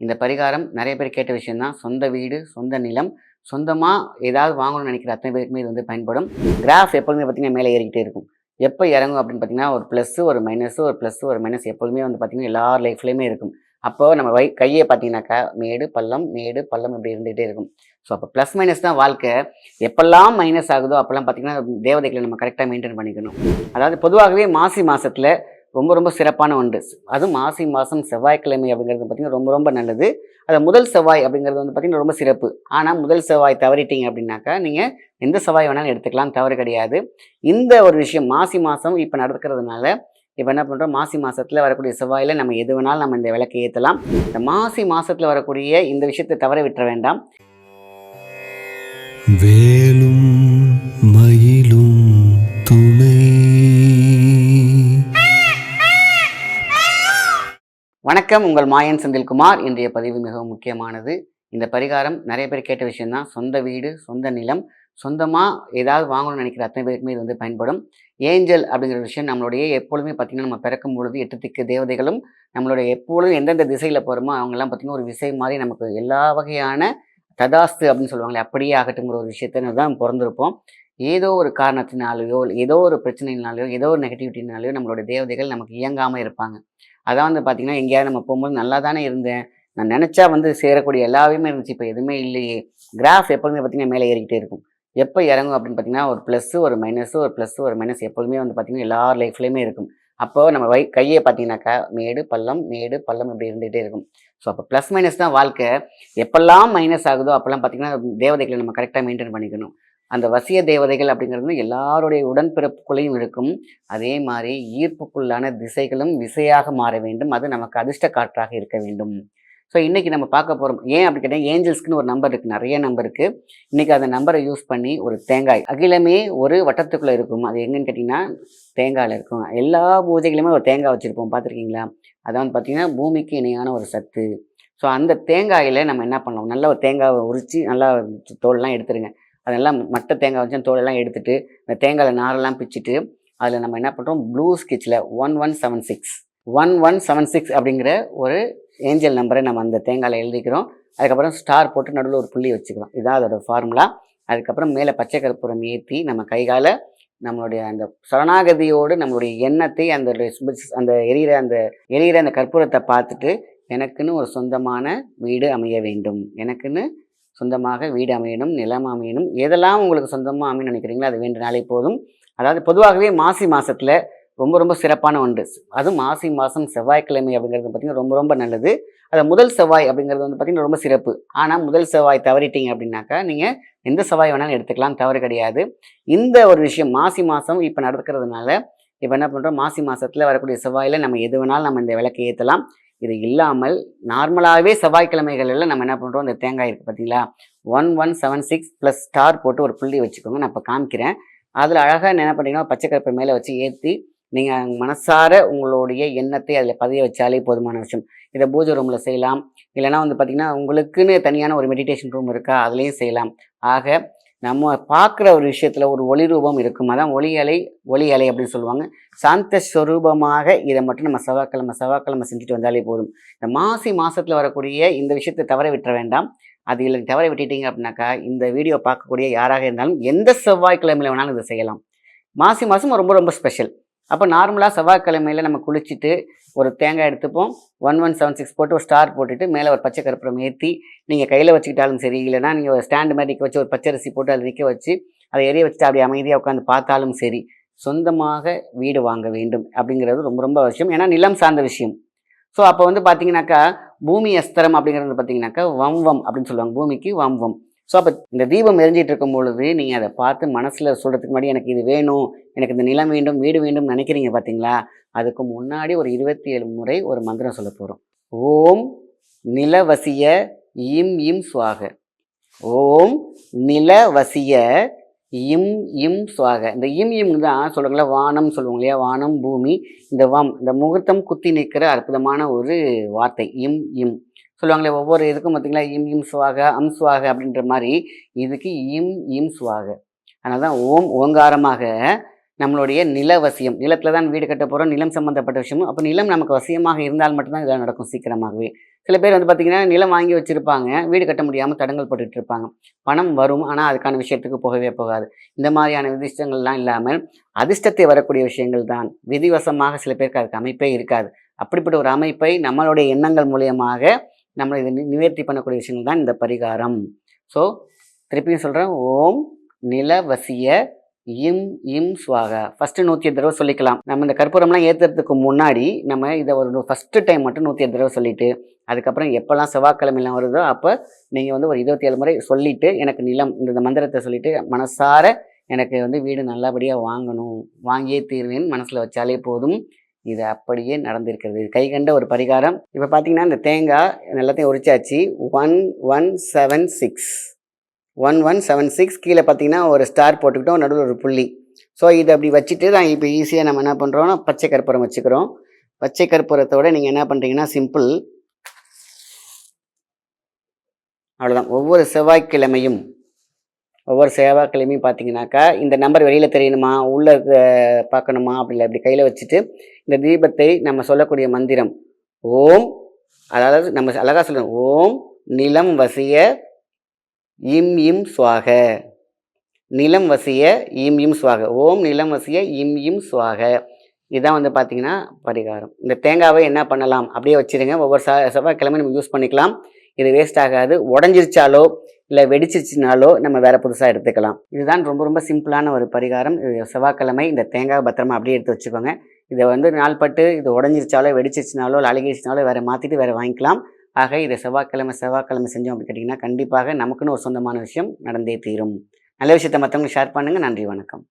இந்த பரிகாரம் நிறைய பேர் கேட்ட விஷயம்தான். சொந்த வீடு சொந்த நிலம் சொந்தமாக ஏதாவது வாங்கணும்னு நினைக்கிற அத்தனை பேருக்குமே இது வந்து பயன்படும். கிராஃப் எப்பொழுதுமே பார்த்தீங்கன்னா மேலே ஏறிக்கிட்டே இருக்கும். எப்போ இறங்கும் அப்படின்னு பார்த்தீங்கன்னா ஒரு ப்ளஸ்ஸு ஒரு மைனஸு ஒரு ப்ளஸ் ஒரு மைனஸ் எப்பொழுதுமே வந்து பார்த்தீங்கன்னா எல்லா லைஃப்லேயுமே இருக்கும். அப்போ நம்ம வை கையை பார்த்தீங்கன்னாக்கா மேடு பள்ளம் மேடு பள்ளம் இப்படி இருந்துகிட்டே இருக்கும். ஸோ அப்போ ப்ளஸ் மைனஸ் தான் வாழ்க்கை. எப்பெல்லாம் மைனஸ் ஆகுதோ அப்போல்லாம் பார்த்தீங்கன்னா தேவதைகளை நம்ம கரெக்டாக மெயின்டைன் பண்ணிக்கணும். அதாவது பொதுவாகவே மாசி மாதத்தில் ரொம்ப ரொம்ப சிறப்பான ஒன்று. அதுவும் மாசி மாதம் செவ்வாய்க்கிழமை அப்படிங்கிறது பார்த்திங்கன்னா ரொம்ப ரொம்ப நல்லது. அது முதல் செவ்வாய் அப்படிங்கிறது வந்து பார்த்திங்கன்னா ரொம்ப சிறப்பு. ஆனால் முதல் செவ்வாய் தவறிட்டீங்க அப்படின்னாக்கா நீங்கள் எந்த செவ்வாய் வேணாலும் எடுத்துக்கலாம் தவறு கிடையாது. இந்த ஒரு விஷயம் மாசி மாதம் இப்போ நடக்கிறதுனால இப்போ என்ன பண்ணுறோம் மாசி மாதத்தில் வரக்கூடிய செவ்வாயில் நம்ம எது வேணாலும் நம்ம இந்த விளக்கை ஏற்றலாம் இந்த மாசி மாதத்தில் வரக்கூடிய இந்த விஷயத்தை தவற விட்டுற வேண்டாம். வேலும் மயிலும் வணக்கம் உங்கள் மாயன் செந்தில்குமார். இன்றைய பதிவு மிகவும் முக்கியமானது. இந்த பரிகாரம் நிறைய பேர் கேட்ட விஷயம்தான். சொந்த வீடு சொந்த நிலம் சொந்தமாக ஏதாவது வாங்கணும்னு நினைக்கிற அத்தனை பேருக்குமே இது வந்து பயன்படும். ஏஞ்சல் அப்படிங்கிற விஷயம் நம்மளுடைய எப்பொழுதுமே பார்த்திங்கன்னா நம்ம பிறக்கும் பொழுது எட்டு திக்கு தேவதைகளும் நம்மளுடைய எப்பொழுதும் எந்தெந்த திசையில் போகிறோமோ அவங்கெல்லாம் பார்த்திங்கன்னா ஒரு விசை மாதிரி நமக்கு எல்லா வகையான ததாஸ்து அப்படின்னு சொல்லுவாங்களே அப்படியே ஆகட்டுங்கிற ஒரு விஷயத்த தான் பிறந்திருப்போம். ஏதோ ஒரு காரணத்தினாலேயோ ஏதோ ஒரு பிரச்சனையினாலேயோ ஏதோ ஒரு நெகட்டிவிட்டினாலேயோ நம்மளுடைய தேவதைகள் நமக்கு இயங்காமல் இருப்பாங்க. அதான் வந்து பார்த்திங்கன்னா எங்கேயாவது நம்ம போகும்போது நல்லா தானே இருந்தேன். நான் நினச்சா வந்து சேரக்கூடிய எல்லாமே இருந்துச்சு. இப்போ எதுவுமே இல்லையே. கிராஃப் எப்போதுமே பார்த்திங்கன்னா மேலே ஏறிக்கிட்டே இருக்கும். எப்போ இறங்கும் அப்படின்னு பார்த்தீங்கன்னா ஒரு ப்ளஸ்ஸு ஒரு மைனஸு ஒரு ப்ளஸ் ஒரு மைனஸ் எப்போதுமே வந்து பார்த்திங்கன்னா எல்லா லைஃப்லேயுமே இருக்கும். அப்போ நம்ம வை கையை பார்த்தீங்கன்னாக்கா மேடு பள்ளம் மேடு பள்ளம் இப்படி இருந்துகிட்டே இருக்கும். ஸோ அப்போ ப்ளஸ் மைனஸ் தான் வாழ்க்கை. எப்பெல்லாம் மைனஸ் ஆகுதோ அப்போல்லாம் பார்த்தீங்கன்னா தேவதைகளை நம்ம கரெக்டாக மெயின்டைன் பண்ணிக்கணும். அந்த வசிய தேவதைகள் அப்படிங்கிறது எல்லாருடைய உடன்பிறப்புக்குள்ளேயும் இருக்கும். அதே மாதிரி ஈர்ப்புக்குள்ளான திசைகளும் விசையாக மாற வேண்டும். அது நமக்கு அதிர்ஷ்ட காற்றாக இருக்க வேண்டும். ஸோ இன்றைக்கி நம்ம பார்க்க போகிறோம் ஏன் அப்படி கேட்டால் ஏஞ்சல்ஸ்க்குன்னு ஒரு நம்பர் இருக்குது நிறைய நம்பர் இருக்குது இன்றைக்கி அந்த நம்பரை யூஸ் பண்ணி ஒரு தேங்காய். அகிலமே ஒரு வட்டத்துக்குள்ளே இருக்கும். அது எங்கன்னு கேட்டிங்கன்னா தேங்காயில் இருக்கும். எல்லா பூஜைகளுமே ஒரு தேங்காய் வச்சுருப்போம். பார்த்துருக்கீங்களா? அதான் பார்த்திங்கன்னா பூமிக்கு இணையான ஒரு சத்து. ஸோ அந்த தேங்காயில் நம்ம என்ன பண்ணலாம்? நல்ல ஒரு தேங்காவை உரித்து நல்லா தோல்லாம் எடுத்துருங்க. அதெல்லாம் மற்ற தேங்காய் வச்சு தோலெல்லாம் எடுத்துட்டு இந்த தேங்காயில் நாரெல்லாம் பிச்சுட்டு அதில் நம்ம என்ன பண்ணுறோம் blue ஸ்கெட்சில் one one seven six one one seven six அப்படிங்கிற ஒரு ஏஞ்சல் நம்பரை நம்ம அந்த தேங்காயில் எழுதிக்கிறோம். அதுக்கப்புறம் ஸ்டார் போட்டு நடுவில் ஒரு புள்ளி வச்சுக்கிறோம் இதுதான் அதோட ஃபார்முலா அதுக்கப்புறம் மேலே பச்சை கற்பூரம் ஏற்றி நம்ம கைகால நம்மளுடைய அந்த சரணாகதியோடு நம்மளுடைய எண்ணத்தை அந்த அந்த எரியிற அந்த எரியிற அந்த கற்பூரத்தை பார்த்துட்டு எனக்குன்னு ஒரு சொந்தமான வீடு அமைய வேண்டும். எனக்குன்னு சொந்தமாக வீடு அமையணும் நிலம் அமையணும். எதெல்லாம் உங்களுக்கு சொந்தமாக அமையணும் நினைக்கிறீங்களோ அது வேண்டினாலே போதும். அதாவது பொதுவாகவே மாசி மாதத்தில் ரொம்ப ரொம்ப சிறப்பான ஒன்று. அதுவும் மாசி மாதம் செவ்வாய்க்கிழமை அப்படிங்கிறது பார்த்திங்கன்னா ரொம்ப ரொம்ப நல்லது. அதை முதல் செவ்வாய் அப்படிங்கிறது வந்து பார்த்திங்கன்னா ரொம்ப சிறப்பு. ஆனால் முதல் செவ்வாய் தவறிட்டீங்க அப்படின்னாக்கா நீங்கள் எந்த செவ்வாய் வேணாலும் எடுத்துக்கலாம் தவறு கிடையாது. இந்த ஒரு விஷயம் மாசி மாதம் இப்போ நடக்கிறதுனால இப்போ என்ன பண்ணுறோம் மாசி மாதத்தில் வரக்கூடிய செவ்வாயில் நம்ம எது வேணாலும் நம்ம இந்த விளக்கை ஏற்றலாம் இது இல்லாமல் நார்மலாகவே செவ்வாய்க்கிழமைகளில் நம்ம என்ன பண்ணுறோம் இந்த தேங்காய் இருக்குது பார்த்தீங்களா? One one seven six plus star போட்டு ஒரு புள்ளி வச்சுக்கோங்க. நான் இப்போ காமிக்கிறேன். அதில் அழகாக என்ன பண்ணிங்கன்னா பச்சை கருப்பை மேலே வச்சு ஏற்றி நீங்கள் மனசார உங்களுடைய எண்ணத்தை அதில் பதிய வச்சாலே போதுமான விஷயம். இதை பூஜை ரூமில் செய்யலாம். இல்லைனா வந்து பார்த்திங்கன்னா உங்களுக்குன்னு தனியான ஒரு மெடிடேஷன் ரூம் இருக்கா? அதுலேயும் செய்யலாம். ஆக நம்ம பார்க்குற ஒரு விஷயத்தில் ஒரு ஒளி ரூபம் இருக்கும். அதான் ஒளி அலை ஒளி அலை அப்படின்னு சொல்லுவாங்க. சாந்த ஸ்வரூபமாக இதை மட்டும் நம்ம செவ்வாய்க்கிழமை செவ்வாய்க்கிழமை செஞ்சுட்டு வந்தாலே போதும். இந்த மாசி மாதத்தில் வரக்கூடிய இந்த விஷயத்தை தவற விட்டுற வேண்டாம். அது இல்லை தவற விட்டுட்டீங்க அப்படின்னாக்கா இந்த வீடியோ பார்க்கக்கூடிய யாராக இருந்தாலும் எந்த செவ்வாய்க்கிழமையில் வேணாலும் இதை செய்யலாம். மாசி மாதம் ரொம்ப ரொம்ப ஸ்பெஷல் அப்போ நார்மலாக செவ்வாய்க்கிழமையில் நம்ம குளிச்சுட்டு ஒரு தேங்காய் எடுத்துப்போம். ஒன் ஒன் செவன் சிக்ஸ் போட்டு ஒரு ஸ்டார் போட்டுட்டு மேலே ஒரு பச்சை கருப்புறம் ஏற்றி நீங்கள் கையில் வச்சுக்கிட்டாலும் சரி இல்லைனா நீங்கள் ஒரு ஸ்டாண்டு மாதிரி நிற்க வச்சு ஒரு பச்சரிசி போட்டு அதை நிற்க வச்சு அதை எரிய வச்சுட்டு அப்படி அமைதியாக உட்காந்து பார்த்தாலும் சரி சொந்தமாக வீடு வாங்க வேண்டும் அப்படிங்கிறது ரொம்ப ரொம்ப அவசியம். ஏன்னா நிலம் சார்ந்த விஷயம். ஸோ அப்போ வந்து பார்த்தீங்கன்னாக்கா பூமி அஸ்திரம் அப்படிங்கிறது பார்த்தீங்கன்னாக்கா வம்வம் அப்படின்னு சொல்லுவாங்க. பூமிக்கு வம்வம் ஸோ அப்போ இந்த தீபம் எரிஞ்சிட்டு இருக்கும் பொழுது நீங்கள் அதை பார்த்து மனசில் சொல்கிறதுக்கு முன்னாடி எனக்கு இது வேணும் எனக்கு இந்த நிலம் வேண்டும் வீடு வேண்டும் நினைக்கிறீங்க பார்த்தீங்களா அதுக்கு முன்னாடி ஒரு இருபத்தி ஏழு முறை ஒரு மந்திரம் சொல்ல போகிறோம் ஓம் நிலவசிய இம் இம் சுவாக. ஓம் நிலவசிய இம் இம் சுவாக. இந்த இம் இம் தான் சொல்லுங்களா வானம் சொல்லுவாங்க இல்லையா? வானம் பூமி இந்த வாம். இந்த முகூர்த்தம் குத்தி நிற்கிற அற்புதமான ஒரு வார்த்தை. இம் இம். சொல்லுவாங்களே ஒவ்வொரு இதுக்கும் பார்த்தீங்களா? இம் இம் சுவாக அம் சுவாக அப்படின்ற மாதிரி. இதுக்கு இம் இம் சுவாக. அதனால தான் ஓம் ஓங்காரமாக நம்மளுடைய நில வசியம் நிலத்தில் தான் வீடு கட்ட போகிறோம் நிலம் சம்மந்தப்பட்ட விஷயமும். அப்போ நிலம் நமக்கு வசியமாக இருந்தால் மட்டும்தான் இதெல்லாம் நடக்கும் சீக்கிரமாகவே. சில பேர் வந்து பார்த்திங்கன்னா நிலம் வாங்கி வச்சுருப்பாங்க. வீடு கட்ட முடியாமல் தடங்கல் போட்டுட்டு இருப்பாங்க. பணம் வரும். ஆனால் அதுக்கான விஷயத்துக்கு போகவே போகாது. இந்த மாதிரியான விதிஷ்டங்கள்லாம் இல்லாமல் அதிர்ஷ்டத்தை வரக்கூடிய விஷயங்கள் தான். விதிவசமாக சில பேருக்கு அதுக்கு அமைப்பே இருக்காது. அப்படிப்பட்ட ஒரு அமைப்பை நம்மளுடைய எண்ணங்கள் மூலியமாக நம்மளை இதை நி- நிவர்த்தி பண்ணக்கூடிய விஷயங்கள் தான் இந்த பரிகாரம். ஸோ திருப்பியும் சொல்கிறேன் ஓம் நிலவசிய இம் இம் சுவாகா. ஃபஸ்ட்டு நூற்றி எட்டு தடவை சொல்லிக்கலாம். நம்ம இந்த கற்பூரம்லாம் ஏற்றுறதுக்கு முன்னாடி நம்ம இதை ஒரு ஃபஸ்ட்டு டைம் மட்டும் நூற்றி எட்டு தடவை சொல்லிட்டு அதுக்கப்புறம் எப்போல்லாம் செவ்வாய்க்கிழமைலாம் வருதோ அப்போ நீங்கள் வந்து ஒரு இருபத்தி ஏழு முறை சொல்லிட்டு எனக்கு நிலம் இந்த மந்திரத்தை சொல்லிட்டு மனசார எனக்கு வந்து வீடு நல்லபடியாக வாங்கணும் வாங்கியே தீர்வேன் மனசில் வச்சாலே போதும். இது அப்படியே நடந்திருக்கிறது. கை கண்ட ஒரு பரிகாரம். இப்போ பார்த்தீங்கன்னா இந்த தேங்காய் எல்லாத்தையும் உரிச்சாச்சு. One one seven six one one seven six கீழே பார்த்தீங்கன்னா ஒரு ஸ்டார் போட்டுக்கிட்டோம் நடுவில் ஒரு புள்ளி. ஸோ இது அப்படி வச்சுட்டு தான் இப்போ ஈஸியாக நம்ம என்ன பண்ணுறோம்னா பச்சை கற்பூரம் வச்சுக்கிறோம். பச்சை கற்பூரத்தோட நீங்கள் என்ன பண்ணுறீங்கன்னா சிம்பிள் அவ்வளோதான் ஒவ்வொரு செவ்வாய்க்கிழமையும் ஒவ்வொரு செவ்வாய்க்கிழமையும் பார்த்தீங்கன்னாக்கா இந்த நம்பர் வெளியில் தெரியணுமா உள்ளே பார்க்கணுமா அப்படி இல்லை அப்படி கையில் வச்சுட்டு இந்த தீபத்தை நம்ம சொல்லக்கூடிய மந்திரம் ஓம் அதாவது நம்ம அழகாக சொல்லணும் ஓம் நிலம் வசிய இம் இம் சுவாக. நிலம் வசிய இம் இம் சுவாக. ஓம் நிலம் வசிய இம் இம் சுவாக. இதுதான் வந்து பார்த்தீங்கன்னா பரிகாரம். இந்த தேங்காவை என்ன பண்ணலாம்? அப்படியே வச்சிருங்க. ஒவ்வொரு ச செவ்வாய்க்கிழமை நம்ம யூஸ் பண்ணிக்கலாம். இது வேஸ்ட் ஆகாது. உடஞ்சிருச்சாலோ இல்லை வெடிச்சிருச்சுனாலோ நம்ம வேற புதுசாக எடுத்துக்கலாம். இதுதான் ரொம்ப ரொம்ப சிம்பிளான ஒரு பரிகாரம். இது செவ்வாய்க்கிழமை இந்த தேங்காய் பத்திரமா அப்படியே எடுத்து வச்சுக்கோங்க. இதை வந்து நாள்பட்டு இது உடஞ்சிருச்சாலோ வெடிச்சிருச்சுனாலோ இல்லை அழுகிருச்சுனாலோ வேறு மாற்றிட்டு வேறு வாங்கிக்கலாம். ஆக இதை செவ்வாய்க்கிழமை செவ்வாய்க்கிழமை செஞ்சோம் அப்படின்னு கேட்டிங்கன்னா கண்டிப்பாக நமக்குன்னு ஒரு சொந்தமான விஷயம் நடந்தே தீரும். நல்ல விஷயத்தை மற்றவங்களுக்கு ஷேர் பண்ணுங்கள் நன்றி வணக்கம்.